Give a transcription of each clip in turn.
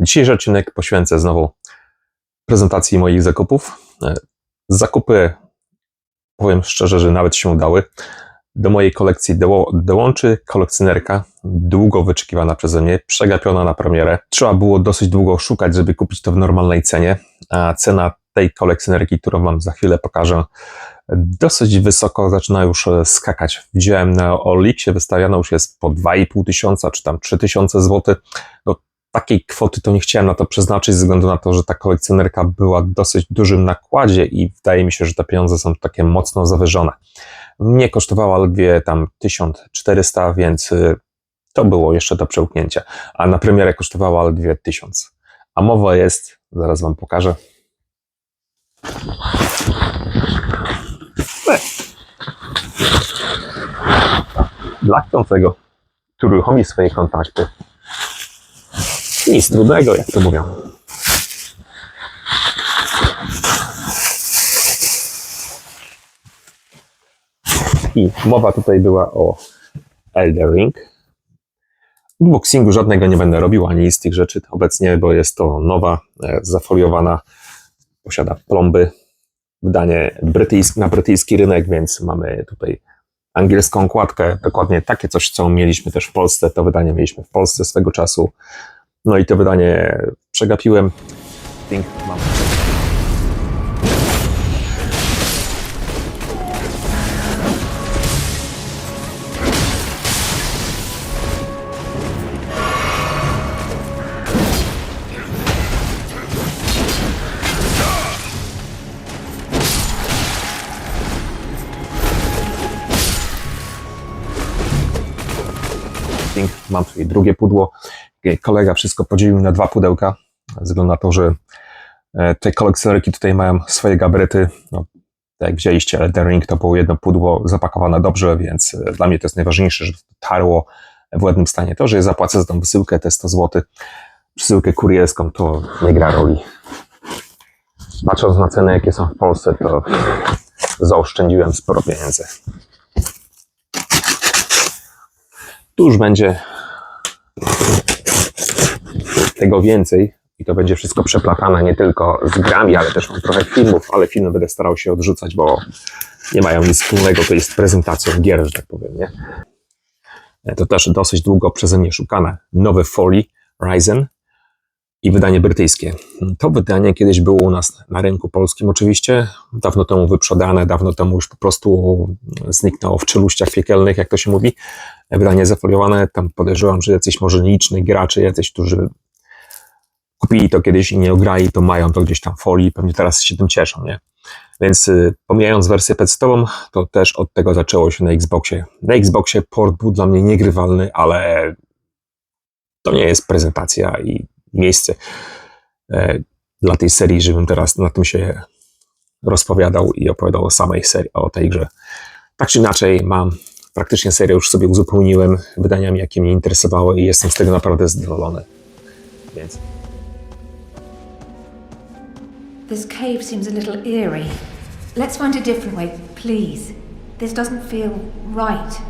Dzisiejszy odcinek poświęcę znowu prezentacji moich zakupów. E, Zakupy, powiem szczerze, że nawet się udały. Do mojej kolekcji dołączy kolekcjonerka, długo wyczekiwana przeze mnie, przegapiona na premierę. Trzeba było dosyć długo szukać, żeby kupić to w normalnej cenie, a cena tej kolekcjonerki, którą Wam za chwilę pokażę, dosyć wysoko zaczyna już e, skakać. Widziałem na Olixie wystawiano już jest po 2,5 tysiąca, czy tam 3 tysiące złotych. No, takiej kwoty to nie chciałem na to przeznaczyć, ze względu na to, że ta kolekcjonerka była w dosyć dużym nakładzie i wydaje mi się, że te pieniądze są takie mocno zawyżone. Mnie kosztowała ledwie tam 1400, więc y, to było jeszcze do przełknięcia. A na premierę kosztowała ledwie 1000. A mowa jest, zaraz Wam pokażę. Dla chcącego, który uruchomi swoje kontakty, nic trudnego, jak to mówią. I mowa tutaj była o Elder Ring. Unboxingu żadnego nie będę robił, ani z tych rzeczy obecnie, bo jest to nowa, e, zafoliowana, posiada plomby, wydanie brytyjski, na brytyjski rynek, więc mamy tutaj angielską okładkę, dokładnie takie coś, co mieliśmy też w Polsce, to wydanie mieliśmy w Polsce swego czasu. No i to wydanie przegapiłem. Think mam. Mam tutaj drugie pudło. Kolega wszystko podzielił na dwa pudełka, ze względu na to, że e, te kolekcjonerki tutaj mają swoje gabaryty. No, tak jak widzieliście, Elden Ring to było jedno pudło zapakowane dobrze, więc e, dla mnie to jest najważniejsze, żeby tarło w ładnym stanie. To, że ja zapłacę za tą wysyłkę, te 100 zł, przesyłkę kurierską, to nie gra roli. Patrząc na ceny, jakie są w Polsce, to zaoszczędziłem sporo pieniędzy. Tu już będzie tego więcej i to będzie wszystko przeplatane nie tylko z grami, ale też mam trochę filmów, ale filmy będę starał się odrzucać, bo nie mają nic wspólnego, to jest prezentacją gier, że tak powiem, nie? To też dosyć długo przeze mnie szukane. Nowe Foley, Ryzen i wydanie brytyjskie. To wydanie kiedyś było u nas na rynku polskim oczywiście, dawno temu wyprzedane, dawno temu już po prostu zniknęło w czeluściach piekielnych, jak to się mówi. Wydanie zafoliowane, tam podejrzewam, że jacyś może liczni gracze, jacyś, którzy kupili to kiedyś i nie ograli, to mają to gdzieś tam w folii, pewnie teraz się tym cieszą, nie? Więc y, pomijając wersję PC-ową, to też od tego zaczęło się na Xboxie. Na Xboxie port był dla mnie niegrywalny, ale to nie jest prezentacja i miejsce e, dla tej serii, żebym teraz na tym się rozpowiadał i opowiadał o samej serii, o tej grze. Tak czy inaczej, mam praktycznie serię już sobie uzupełniłem wydaniami, jakie mnie interesowały i jestem z tego naprawdę zadowolony. Więc This cave seems a little eerie. Let's find a different way, please. This doesn't feel right.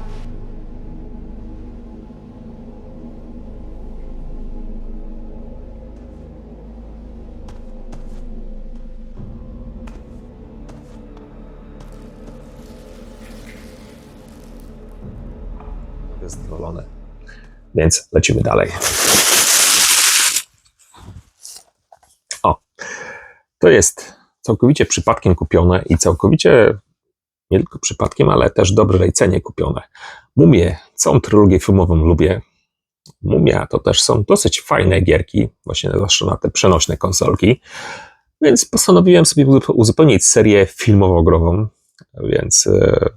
Więc lecimy dalej. To jest całkowicie przypadkiem kupione i całkowicie nie tylko przypadkiem, ale też dobrej cenie kupione. Mumie, całą trylogię filmową lubię. Mumia to też są dosyć fajne gierki, właśnie zwłaszcza na te przenośne konsolki. Więc postanowiłem sobie uzupełnić serię filmowo-grową, więc e,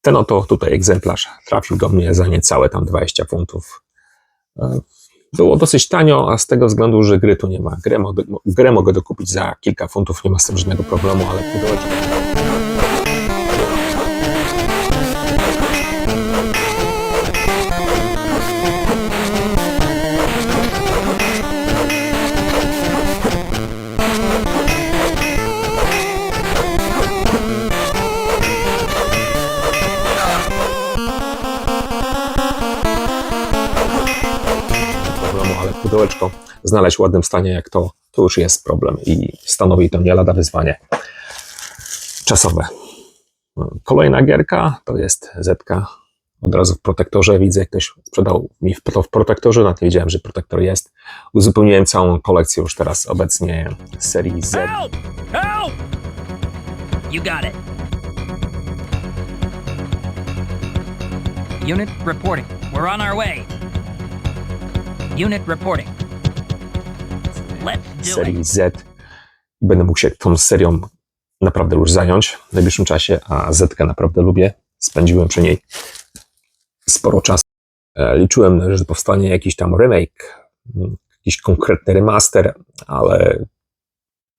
ten oto tutaj egzemplarz trafił do mnie za niecałe tam 20 funtów. Było dosyć tanio, a z tego względu, że gry tu nie ma. Grę, mogę- grę mogę dokupić za kilka funtów, nie ma z tym żadnego problemu, ale pudełeczko... pudełeczko znaleźć w ładnym stanie jak to, to już jest problem i stanowi to nie lada wyzwanie czasowe. Kolejna gierka to jest Zetka. Od razu w protektorze widzę, jak ktoś sprzedał mi to w protektorze, nawet nie wiedziałem, że protektor jest. Uzupełniłem całą kolekcję już teraz obecnie z serii Z. Help! Help! You got it. Unit reporting. We're on our way. Unit reporting. Serii. Z. Będę mógł się tą serią naprawdę już zająć w najbliższym czasie, a Z naprawdę lubię. Spędziłem przy niej sporo czasu. E, Liczyłem, że powstanie jakiś tam remake, m, jakiś konkretny remaster, ale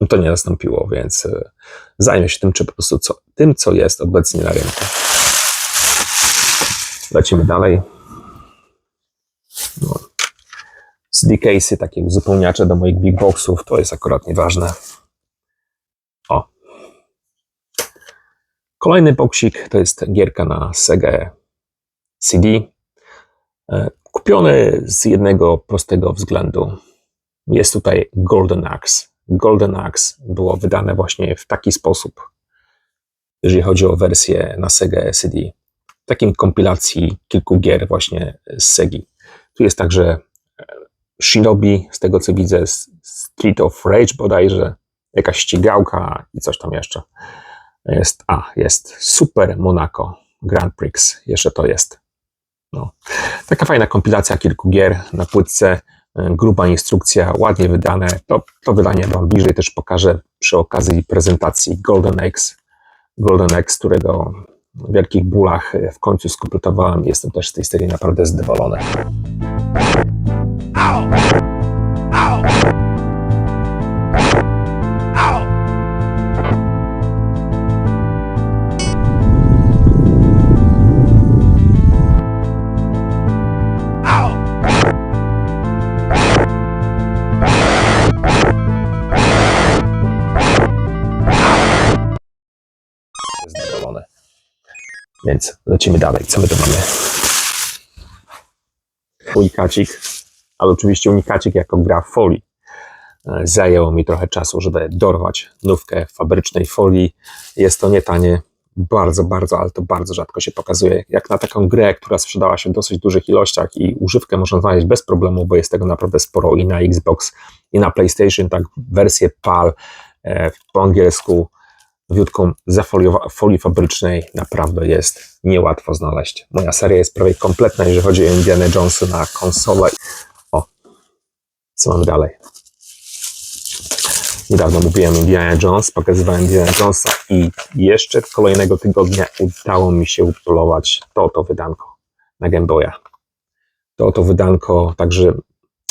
to nie nastąpiło, więc e, zajmę się tym, czy po prostu co, tym, co jest obecnie na rynku. Lecimy dalej. No. CD case'y, takie uzupełniacze do moich big boxów, to jest akurat nieważne. O. Kolejny boksik to jest gierka na Sega CD. E, Kupiony z jednego prostego względu. Jest tutaj Golden Axe. Golden Axe było wydane właśnie w taki sposób, jeżeli chodzi o wersję na Sega CD. Takim kompilacji kilku gier właśnie z Segi. Tu jest także Shinobi, z tego co widzę, Street of Rage bodajże, jakaś ścigałka i coś tam jeszcze. Jest, a, jest Super Monaco Grand Prix, jeszcze to jest. No. Taka fajna kompilacja kilku gier na płytce, y, gruba instrukcja, ładnie wydane. To, to wydanie Wam bliżej też pokażę przy okazji prezentacji Golden X, Golden X, którego w wielkich bólach w końcu skompletowałem. Jestem też z tej serii naprawdę zadowolony. Zadowolony. Więc lecimy dalej. Co my tu mamy? Unikacik, ale oczywiście unikacik jako gra w folii. E, Zajęło mi trochę czasu, żeby dorwać nówkę fabrycznej folii. Jest to nie tanie, bardzo, bardzo, ale to bardzo rzadko się pokazuje. Jak na taką grę, która sprzedała się w dosyć dużych ilościach i używkę można znaleźć bez problemu, bo jest tego naprawdę sporo i na Xbox, i na PlayStation, tak wersję PAL e, po angielsku wiódką ze folii fabrycznej naprawdę jest niełatwo znaleźć. Moja seria jest prawie kompletna, jeżeli chodzi o Indiana Jonesa na konsolę. Co mamy dalej? Niedawno mówiłem Indiana Jones, pokazywałem Indiana Jonesa i jeszcze kolejnego tygodnia udało mi się upolować to oto wydanko na Game Boya. To oto wydanko, także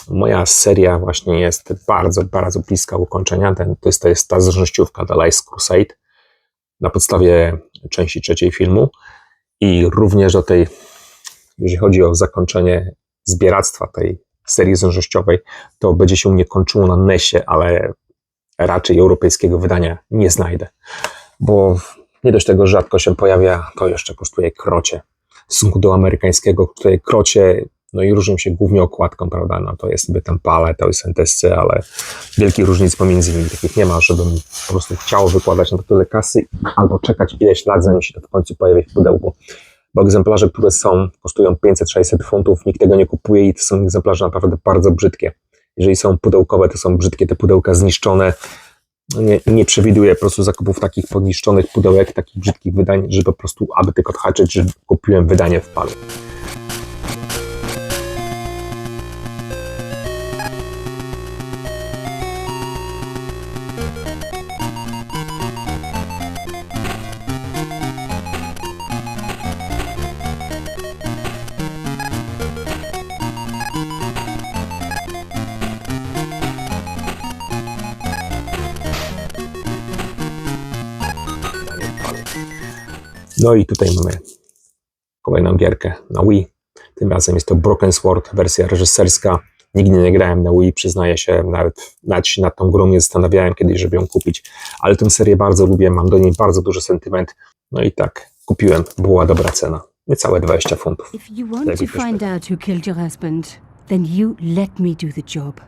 moja seria właśnie jest bardzo, bardzo bliska ukończenia. Ten, to, jest, to jest ta zrzęściówka The Last Crusade na podstawie części trzeciej filmu i również do tej, jeżeli chodzi o zakończenie zbieractwa tej serii zrzęściowej, to będzie się u mnie kończyło na NESie, ale raczej europejskiego wydania nie znajdę, bo nie dość tego, rzadko się pojawia, to jeszcze kosztuje krocie. W stosunku do amerykańskiego, które krocie, no i różnią się głównie okładką, prawda, no to jest sobie tam pale, to jest NTSC, ale wielkich różnic pomiędzy nimi takich nie ma, żebym po prostu chciał wykładać na to tyle kasy albo czekać ileś lat, zanim się to w końcu pojawi w pudełku. Bo egzemplarze, które są, kosztują 500-600 funtów, nikt tego nie kupuje i to są egzemplarze naprawdę bardzo brzydkie. Jeżeli są pudełkowe, to są brzydkie te pudełka zniszczone. Nie, nie przewiduję po prostu zakupów takich podniszczonych pudełek, takich brzydkich wydań, że po prostu, aby tylko odhaczyć, że kupiłem wydanie w palu. No i tutaj mamy kolejną gierkę na Wii. Tym razem jest to Broken Sword, wersja reżyserska. Nigdy nie grałem na Wii, przyznaję się, nawet, nawet się nad tą grą nie zastanawiałem kiedyś, żeby ją kupić, ale tę serię bardzo lubię, mam do niej bardzo duży sentyment. No i tak, kupiłem, była dobra cena, niecałe 20 funtów. If you want That'd to be find out who killed your husband, Then you let me do the job,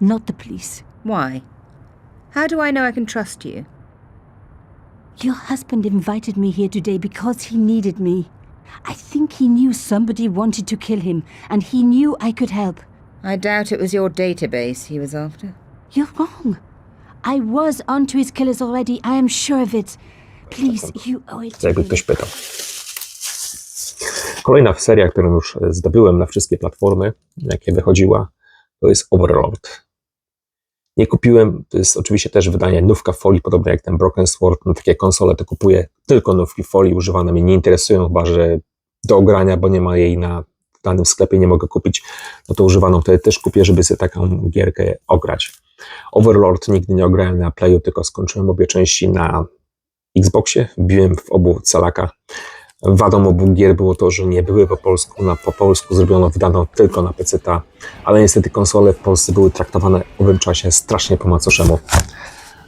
not the police. Why? How do I know I can trust you? Your husband invited me here today because he needed me. I think he knew somebody wanted to kill him, and he knew I could help. I doubt it was your database he was after. You're wrong. I was onto his killers already. I am sure of it. Please, you owe it to jakby me. ktoś pytał. Kolejna seria, którą już zdobyłem na wszystkie platformy, jakie wychodziła, to jest Overlord. Nie kupiłem, to jest oczywiście też wydanie nówka folii, podobnie jak ten Broken Sword, no takie konsole to kupuję tylko nówki folii, używane. Mnie nie interesują, chyba że do ogrania, bo nie ma jej na danym sklepie, nie mogę kupić, no to używaną wtedy też kupię, żeby sobie taką gierkę ograć. Overlord nigdy nie ograłem na Playu, tylko skończyłem obie części na Xboxie, wbiłem w obu calaka. Wadą obu gier było to, że nie były po polsku, na po polsku zrobiono, wydano tylko na PC, ale niestety konsole w Polsce były traktowane w owym czasie strasznie po macoszemu.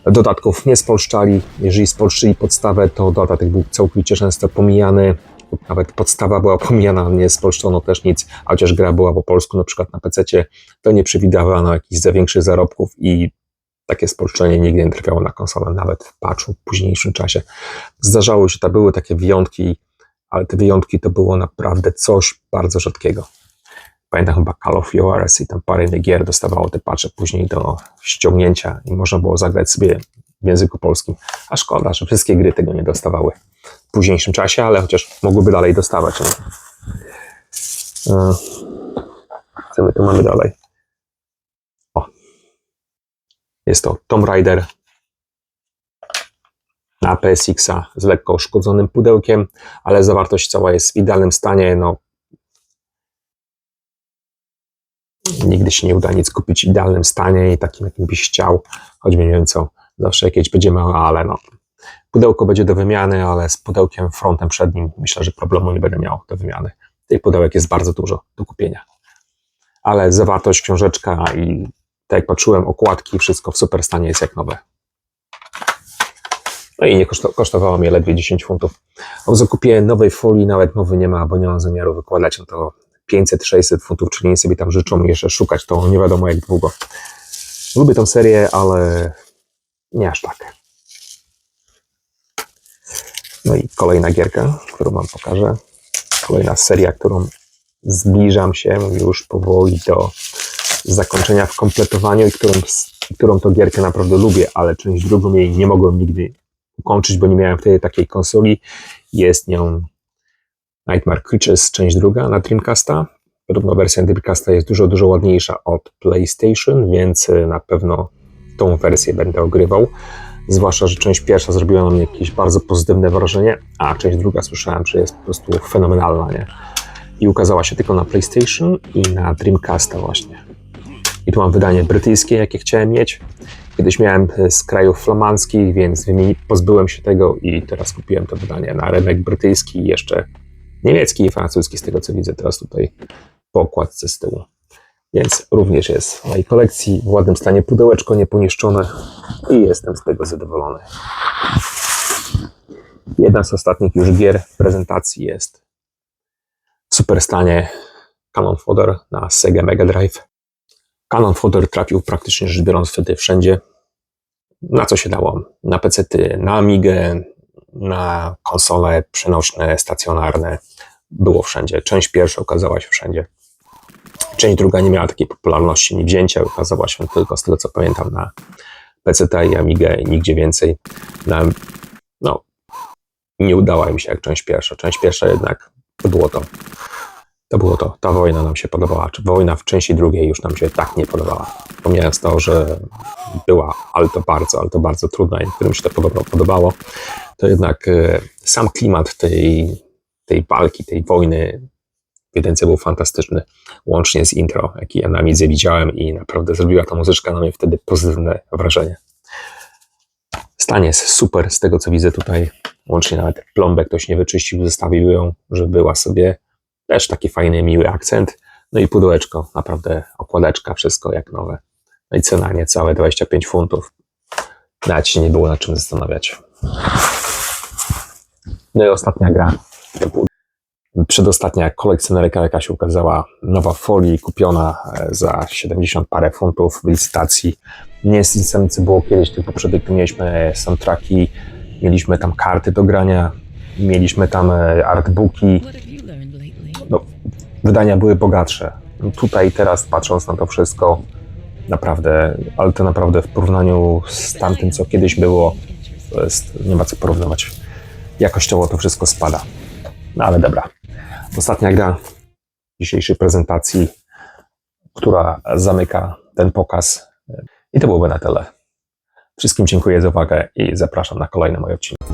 Dodatków nie spolszczali, jeżeli spolszczyli podstawę, to dodatek był całkowicie często pomijany, nawet podstawa była pomijana, nie spolszczono też nic, a chociaż gra była po polsku, na przykład na PC, to nie przewidywano jakichś za większych zarobków i takie spolszczenie nigdy nie trafiało na konsolę, nawet w patchu w późniejszym czasie. Zdarzało się, to były takie wyjątki, ale te wyjątki to było naprawdę coś bardzo rzadkiego. Pamiętam chyba Call of Juarez i tam parę innych gier dostawało te patche później do ściągnięcia i można było zagrać sobie w języku polskim. A szkoda, że wszystkie gry tego nie dostawały w późniejszym czasie, ale chociaż mogłyby dalej dostawać. nie? E, Co my tu mamy dalej? O. Jest to Tomb Raider na PSX-a z lekko uszkodzonym pudełkiem, ale zawartość cała jest w idealnym stanie. No, nigdy się nie uda nic kupić w idealnym stanie i takim, jakim byś chciał, nie wiem co, zawsze jakieś będzie ale no. Pudełko będzie do wymiany, ale z pudełkiem frontem przednim myślę, że problemu nie będę miał do wymiany. Tych pudełek jest bardzo dużo do kupienia. Ale zawartość, książeczka i tak jak patrzyłem, okładki, wszystko w super stanie jest jak nowe. No i nie koszto, kosztowało mnie ledwie 10 funtów. O zakupie nowej folii nawet mowy nie ma, bo nie mam zamiaru wykładać, no to 500-600 funtów, czyli nie sobie tam życzą jeszcze szukać, to nie wiadomo jak długo. Lubię tą serię, ale nie aż tak. No i kolejna gierka, którą Wam pokażę. Kolejna seria, którą zbliżam się już powoli do zakończenia w kompletowaniu i którą, którą to gierkę naprawdę lubię, ale część drugą jej nie mogłem nigdy ukończyć, bo nie miałem wtedy takiej konsoli. Jest nią Nightmare Creatures, część druga na Dreamcasta. Podobno wersja Dreamcasta jest dużo, dużo ładniejsza od PlayStation, więc y, na pewno tą wersję będę ogrywał. Zwłaszcza, że część pierwsza zrobiła na mnie jakieś bardzo pozytywne wrażenie, a część druga słyszałem, że jest po prostu fenomenalna, nie? I ukazała się tylko na PlayStation i na Dreamcasta właśnie. I tu mam wydanie brytyjskie, jakie chciałem mieć. Kiedyś miałem z krajów flamandzkich, więc pozbyłem się tego i teraz kupiłem to wydanie na rynek brytyjski i jeszcze niemiecki i francuski, z tego co widzę teraz tutaj po okładce z tyłu. Więc również jest w mojej kolekcji w ładnym stanie pudełeczko nieponiszczone i jestem z tego zadowolony. Jedna z ostatnich już gier prezentacji jest w super stanie Cannon Fodder na Sega Mega Drive. Canon Fodder trafił praktycznie rzecz biorąc wtedy wszędzie, na co się dało. Na PC, na Amigę, na konsole przenośne, stacjonarne. Było wszędzie. Część pierwsza ukazała się wszędzie. Część druga nie miała takiej popularności ni wzięcia, ukazała się tylko z tego co pamiętam na PC i Amigę i nigdzie więcej. Na, no, nie udała mi się jak część pierwsza. Część pierwsza jednak to było to. To było to. Ta wojna nam się podobała. Czy wojna w części drugiej już nam się tak nie podobała. Pomijając to, że była, ale to bardzo, ale to bardzo trudna i którym się to podobno podobało, to jednak e, sam klimat tej, tej walki, tej wojny w jedynce był fantastyczny. Łącznie z intro, jaki ja na Midze widziałem i naprawdę zrobiła ta muzyczka na mnie wtedy pozytywne wrażenie. Stan jest super z tego, co widzę tutaj. Łącznie nawet plombę ktoś nie wyczyścił, zostawił ją, że była sobie też taki fajny, miły akcent. No i pudełeczko, naprawdę okładeczka, wszystko jak nowe. No i cena niecałe 25 funtów. Nawet się nie było nad czym zastanawiać. No i ostatnia gra. Przedostatnia kolekcjonerka, jaka się ukazała, nowa folii, kupiona e, za 70 parę funtów w licytacji. Nie jest nic co było kiedyś, tylko poprzednio tu mieliśmy soundtracki, mieliśmy tam karty do grania, mieliśmy tam e, artbooki, no, wydania były bogatsze. No Tutaj teraz patrząc na to wszystko, naprawdę, ale to naprawdę w porównaniu z tamtym, co kiedyś było, jest, nie ma co porównywać. Jakościowo to wszystko spada. No ale dobra. Ostatnia gra dzisiejszej prezentacji, która zamyka ten pokaz. I to byłoby na tyle. Wszystkim dziękuję za uwagę i zapraszam na kolejne moje odcinki.